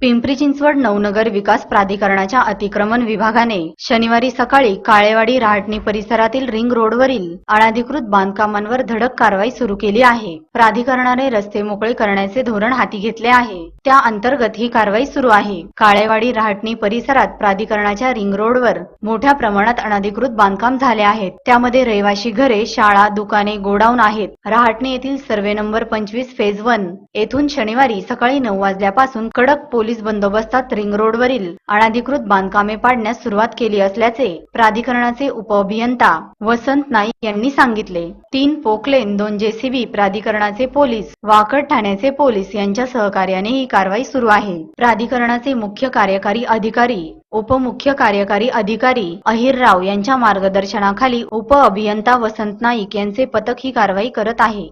पिंपरी चिंचवड नवनगर विकास प्राधिकरणाच्या अतिक्रमण विभागाने शनिवारी सकाळी काळेवाडी रहाटणी परिसरातील रिंग रोडवरील अनाधिकृत बांधकामांवर धडक कारवाई सुरू केली आहे. प्राधिकरणाने रस्ते मोकळे करण्याचे धोरण हाती घेतले आहे. त्या अंतर्गत ही कारवाई सुरू आहे. काळेवाडी रहाटणी परिसरात प्राधिकरणाच्या रिंग रोडवर मोठ्या प्रमाणात अनाधिकृत बांधकाम झाले आहेत. त्यामध्ये रहिवाशी घरे शाळा दुकाने गोडाऊन आहेत. रहाटणी येथील सर्वे नंबर पंचवीस फेज वन येथून शनिवारी सकाळी नऊ वाजल्यापासून कडक पोलीस बंदोबस्तात रिंग रोडवरील अनधिकृत बांधकामे पाडण्यास सुरुवात केली असल्याचे प्राधिकरणाचे उपअभियंता वसंत नाईक यांनी सांगितले. तीन पोकलेन दोन जेसीबी प्राधिकरणाचे पोलीस वाकड ठाण्याचे पोलीस यांच्या सहकार्याने ही कारवाई सुरू आहे. प्राधिकरणाचे मुख्य कार्यकारी अधिकारी उपमुख्य कार्यकारी अधिकारी अहिरराव यांच्या मार्गदर्शनाखाली उपअभियंता वसंत नाईक यांचे पथक ही कारवाई करत आहे.